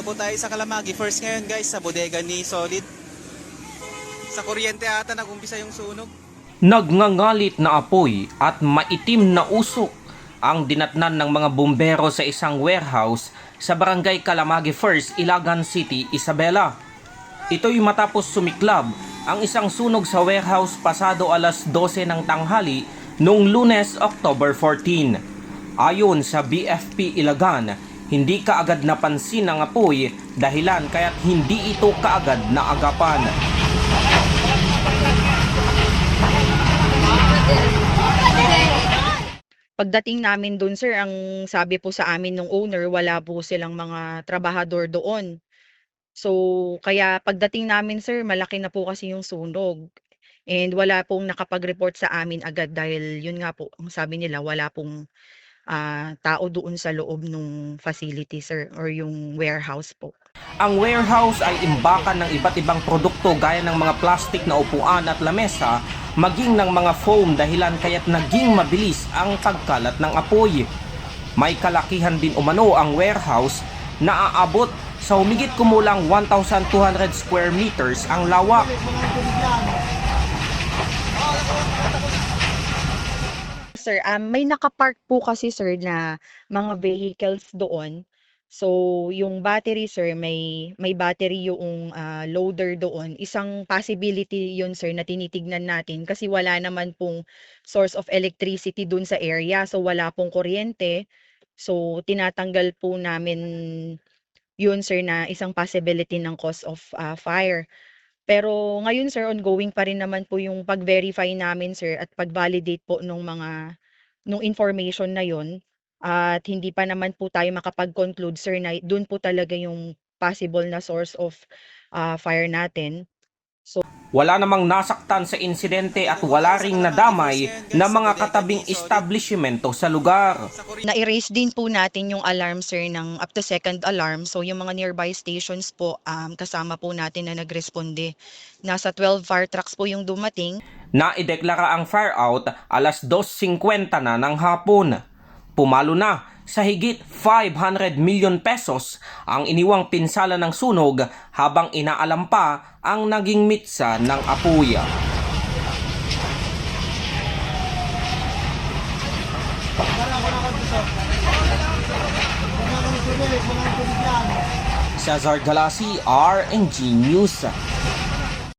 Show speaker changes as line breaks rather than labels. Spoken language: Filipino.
Dito po tayo sa Kalamagi. First ngayon guys, sa bodega ni Solid. Sa kuryente ata nagumpisa yung sunog.
Nagngangalit na apoy at maitim na usok ang dinatnan ng mga bumbero sa isang warehouse sa barangay Kalamagi First, Ilagan City, Isabela. Ito'y matapos sumiklab ang isang sunog sa warehouse pasado alas 12 ng tanghali noong lunes, October 14. Ayon sa BFP Ilagan, hindi kaagad napansin ang apoy dahilan kaya't hindi ito kaagad naagapan.
Pagdating namin dun sir, ang sabi po sa amin nung owner, wala po silang mga trabahador doon. So, kaya pagdating namin sir, malaki na po kasi yung sunog. And wala pong nakapag-report sa amin agad dahil yun nga po, ang sabi nila, wala pong ah, tao doon sa loob ng facility sir or yung warehouse po.
Ang warehouse ay imbakan ng iba't ibang produkto gaya ng mga plastic na upuan at lamesa, maging ng mga foam dahilan kaya't naging mabilis ang pagkalat ng apoy. May kalakihan din umano ang warehouse na aabot sa humigit kumulang 1,200 square meters ang lawak.
Sir, um, may nakapark po kasi sir na mga vehicles doon. So, yung battery sir, may may battery yung ah, loader doon. Isang possibility yun sir na tinitignan natin kasi wala naman pong source of electricity dun sa area. So, wala pong kuryente. So, tinatanggal po namin yun sir na isang possibility ng cause of ah, fire. Pero ngayon sir, ongoing pa rin naman po yung pag-verify namin sir at pag-validate po nung mga nung information na yon at hindi pa naman po tayo makapag-conclude sir na dun po talaga yung possible na source of ah, fire natin.
Wala namang nasaktan sa insidente at wala ring nadamay na mga katabing establishmento sa lugar.
Na-erase din po natin yung alarm sir ng up to second alarm. So yung mga nearby stations po um, kasama po natin na nagresponde. Nasa 12 fire trucks po yung dumating.
Naideklara ang fire out alas 2.50 na ng hapon. Pumalo na sa higit 500 million pesos ang iniwang pinsala ng sunog habang inaalam pa ang naging mitsa ng apoy. Cesar Galasi, RNG News.